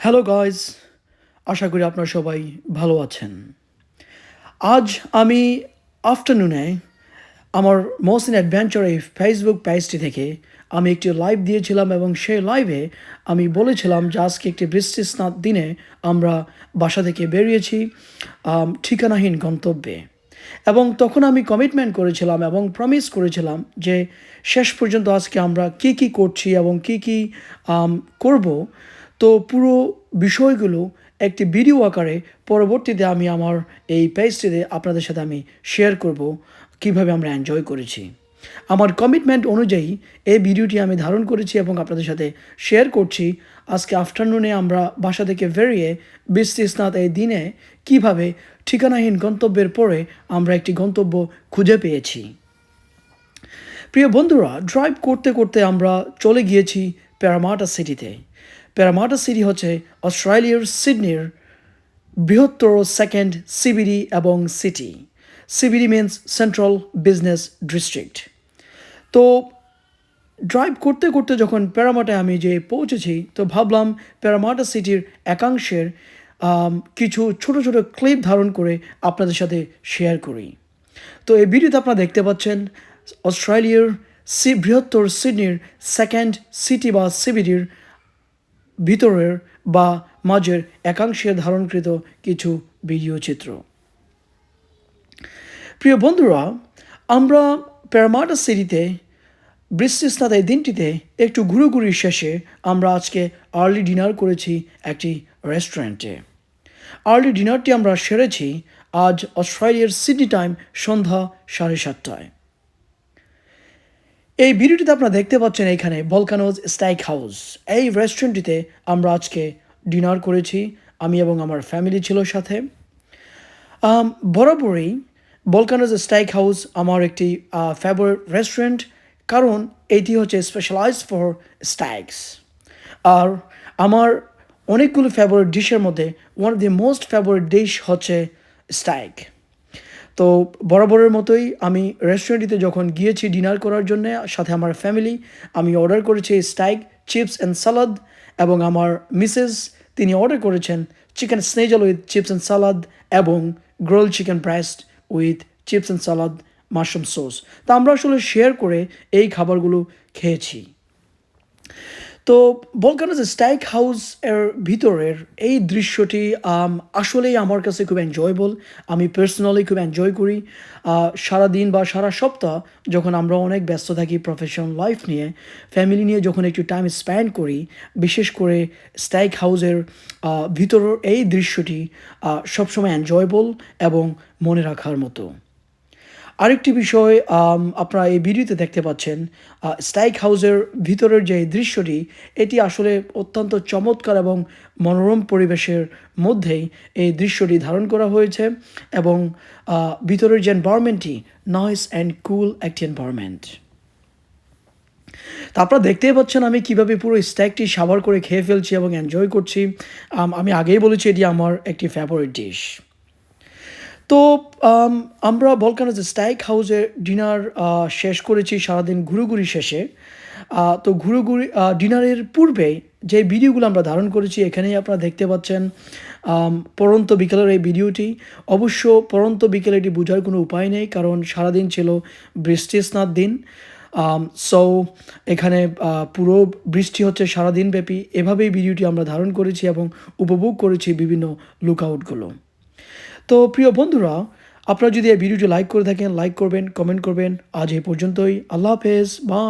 Hello guys আশা করি আপনারা সবাই ভালো আছেন। আজ আমি আফটারনুনে আমার মোসিন অ্যাডভেঞ্চার এই ফেসবুক পেজটি থেকে আমি একটি লাইভ দিয়েছিলাম এবং সেই লাইভে আমি বলেছিলাম যে আজকে একটি বৃষ্টি স্নাত দিনে আমরা বাসা থেকে বেরিয়েছি ঠিকানাহীন গন্তব্যে। এবং তখন আমি কমিটমেন্ট করেছিলাম এবং প্রমিস করেছিলাম যে শেষ পর্যন্ত আজকে আমরা কি কি করছি এবং কি কি করব তো পুরো বিষয়গুলো একটি ভিডিও আকারে পরবর্তীতে আমি আমার এই পেজটিতে আপনাদের সাথে আমি শেয়ার করব কীভাবে আমরা এনজয় করেছি। আমার কমিটমেন্ট অনুযায়ী এই ভিডিওটি আমি ধারণ করেছি এবং আপনাদের সাথে শেয়ার করছি। আজকে আফটারনুনে আমরা বাসা থেকে বেরিয়ে বৃষ্টি স্নাত এই দিনে কীভাবে ঠিকানাহীন গন্তব্যের পরে আমরা একটি গন্তব্য খুঁজে পেয়েছি। প্রিয় বন্ধুরা ড্রাইভ করতে করতে আমরা চলে গিয়েছি প্যারামাটা সিটিতে প্যারামাটা সিটি হচ্ছে অস্ট্রেলিয়ার সিডনির বৃহত্তর সেকেন্ড সিবিডি এবং city CBD means central business district তো ড্রাইভ করতে করতে যখন প্যারামাটায় আমি যে পৌঁছেছি, তো ভাবলাম প্যারামাটা সিটির একাংশের কিছু ছোট ছোট ক্লিপ ধারণ করে আপনাদের সাথে শেয়ার করি। তো এই ভিডিওতে আপনারা দেখতে পাচ্ছেন অস্ট্রেলিয়ার সি, বৃহত্তর সিডনির সেকেন্ড সিটি বা সিবিডির ভিতরের বা মাঝের একাংশের ধারণকৃত কিছু ভিডিও চিত্র। প্রিয় বন্ধুরা, আমরা প্যারামাটা সিটিতে বৃষ্টি স্নাত এই দিনটিতে একটু ঘুরোঘুরি শেষে আমরা আজকে আর্লি ডিনার করেছি একটি রেস্টুরেন্টে। আর্লি ডিনারটি আমরা সেরেছি আজ অস্ট্রেলিয়ার সিডনি টাইম সন্ধ্যা সাড়ে সাতটায়। এই ভিডিওটিতে আপনারা দেখতে পাচ্ছেন এখানে বলকানোজ স্টাইক হাউস। এই রেস্টুরেন্টটিতে আমরা আজকে ডিনার করেছি, আমি এবং আমার ফ্যামিলি ছিল সাথে। বরাবরই বলকানোজ স্টাইক হাউস আমার একটি ফেভারিট রেস্টুরেন্ট কারণ এটি হচ্ছে স্পেশালাইজ ফর স্টাইকস আর আমার অনেকগুলো ফেভারিট ডিশের মধ্যে one of the most favourite dish হচ্ছে স্টাইক তো বরাবরের মতোই আমি রেস্টুরেন্টটিতে যখন গিয়েছি ডিনার করার জন্য, সাথে আমার ফ্যামিলি আমি অর্ডার করেছি স্টাইক চিপস অ্যান্ড সালাদ এবং আমার মিসেস তিনি অর্ডার করেছেন chicken schnitzel with chips and salad এবং grilled chicken breast with chips and salad mushroom sauce তা আমরা আসলে শেয়ার করে এই খাবারগুলো খেয়েছি। তো বলকানোজ স্টাইক হাউস এর ভিতরের এই দৃশ্যটি আসলেই আমার কাছে খুব এনজয়েবল আমি পার্সোনালি খুব এনজয় করি। আহ, সারাদিন বা সারা সপ্তাহ যখন আমরা অনেক ব্যস্ত থাকি প্রফেশনাল লাইফ নিয়ে ফ্যামিলি নিয়ে যখন একটু টাইম স্পেন্ড করি বিশেষ করে স্টাইক হাউসের ভিতরের এই দৃশ্যটি সবসময় এনজয়েবল এবং মনে রাখার মতো। আরেকটি বিষয় আপনারা এই ভিডিওতে দেখতে পাচ্ছেন স্টাইক হাউসের ভিতরের যে দৃশ্যটি, এটি আসলে অত্যন্ত চমৎকার এবং মনোরম পরিবেশের মধ্যেই এই দৃশ্যটি ধারণ করা হয়েছে এবং ভিতরের যে এনভায়রনমেন্টটি নয়েস অ্যান্ড কুল একটি এনভায়রনমেন্ট তা আপনারা দেখতেই পাচ্ছেন আমি কীভাবে পুরো স্ট্যাকটি সাবার করে খেয়ে ফেলছি এবং এনজয় করছি। আমি আগেই বলেছি এটি আমার একটি ফেভারিট ডিশ তো আমরা বলকানো যে স্টাইক হাউসে ডিনার শেষ করেছি সারাদিন ঘুরোঘুরি শেষে। তো ঘুরোঘুরি ডিনারের পূর্বে যে ভিডিওগুলো আমরা ধারণ করেছি এখানেই আপনারা দেখতে পাচ্ছেন। পরন্ত বিকেলের এই ভিডিওটি। অবশ্য পরন্ত বিকেলে এটি বোঝার কোনো উপায় নেই, কারণ সারাদিন ছিল বৃষ্টি স্নাত দিন সো এখানে পুরো বৃষ্টি হচ্ছে সারাদিন ব্যাপী এভাবেই ভিডিওটি আমরা ধারণ করেছি এবং উপভোগ করেছি বিভিন্ন লুকআউটগুলো তো প্রিয় বন্ধুরা, আপনারা যদি এই ভিডিওটি লাইক করে থাকেন লাইক করবেন কমেন্ট করবেন, আজ এই পর্যন্তই। আল্লাহ হাফেজ বা